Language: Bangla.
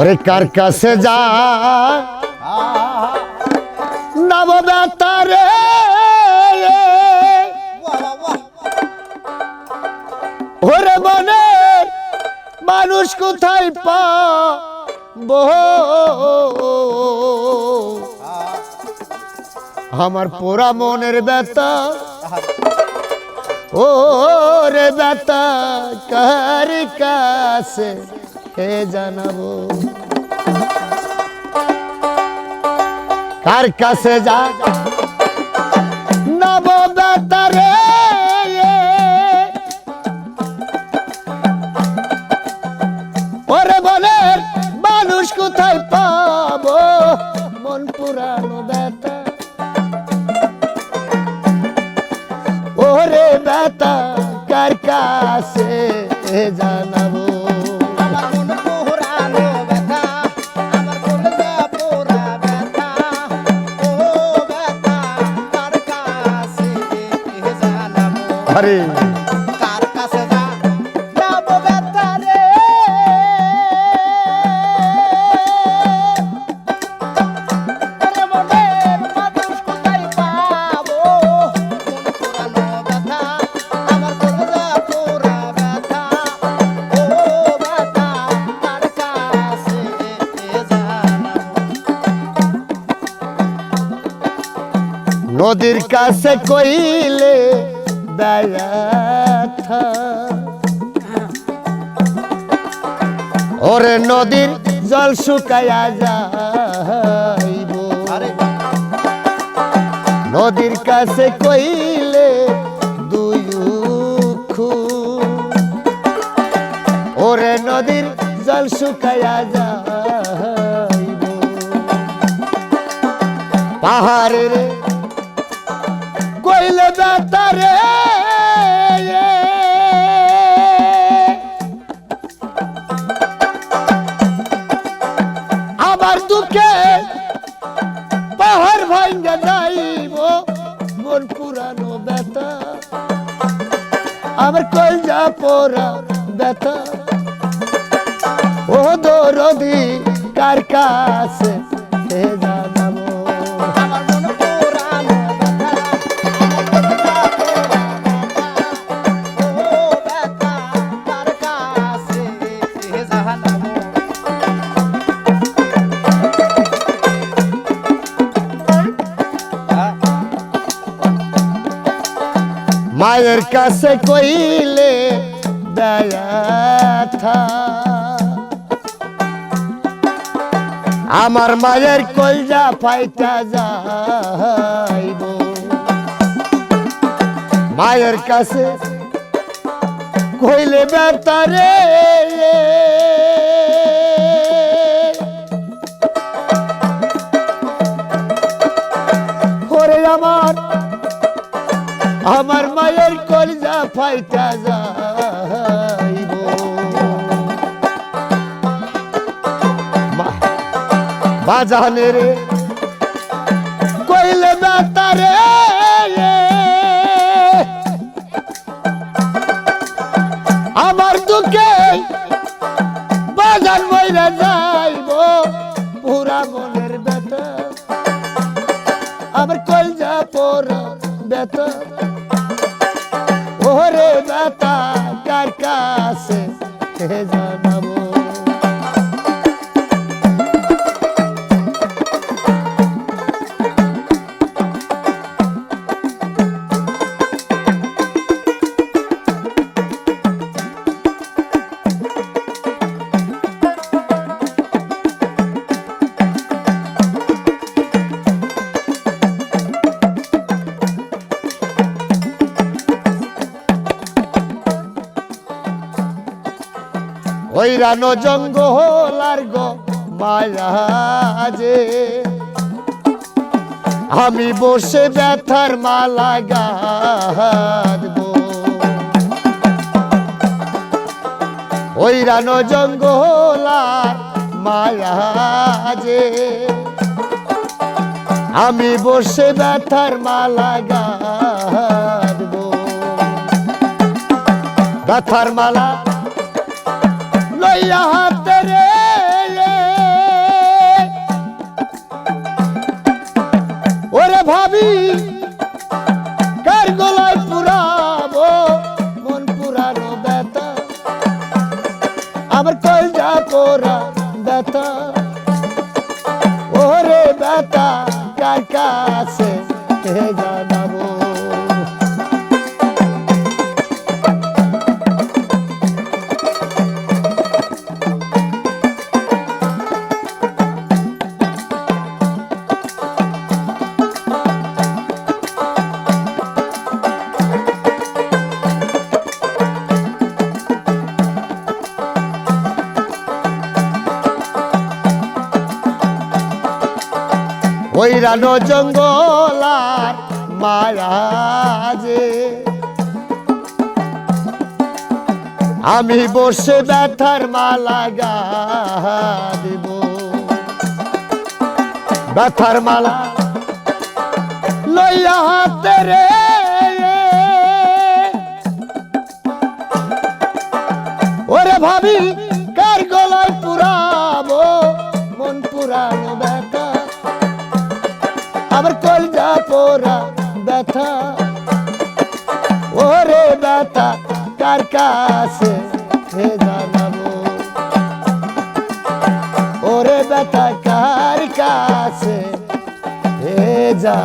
ওরে কার কাছে যা? নব বেতারে ওরে মনে, মানুষ কোথায় পাব? আমার পোড়া মনের ব্যথা। ও রে ব্যথা কার কাছে? কে জানাব। কার কাছে যা বলে মানুষ কোথায় পাবো? ওরে কার কাছে জানাব? কার কাছে নদীর কাছে কইলে ব্যথা ওরে নদীর জল শুকাইয়া যাইব। নদীর কাছে কইলে দুই ওরে নদীর জল শুকাইয়া যাইব। পাহাড়ের কইলে বেতারে আবার দুঃখে পাহাড় ভাঙ্গা যাইব, মন পুরানো ব্যথা। আমার কলজা পোড়া ব্যথা। ও দরদি, কার কাছে মায়ের কাছে কইলে আমার মায়ের কলজা ফাইটা যাইব। মায়ের কাছে কইলে বেতারে আমার আমার মায়ের ফাইটা যাইব বাজানে রে, কইলে বেতারে আমার দুঃখে বাজান মইরা যাইব পুরা মনের ব্যথা। আমার কলজা পোড়া ব্যথা। কাছে জানাব ওই রানো জঙ্গল আর গো মায়াজে আমি বসে ব্যথার মালা গাঁদবো ওই রানো জঙ্গল আর মায়াজে আমি বসে ব্যথার মালা গাঁদবো ব্যথার মালা লইয়া হাতে রে ওরে ভাবি, কার গলায় পুরাবো? মন পুরানো ব্যথা। আবার কই যা পোরা ব্যথা। ওরে ব্যথা, কার কাছে জানাব? ওই রানো জঙ্গল আর মায়াজে আমি বসে ব্যথার মালা গা দিব। ব্যথার মালা লইয়া হাতে রে। ওরে ভাবি, কার গলায় পোরা ব্যথা? ওরে ব্যথা কার কাছে জানাব? ওরে ব্যথা কার কাছে হে যা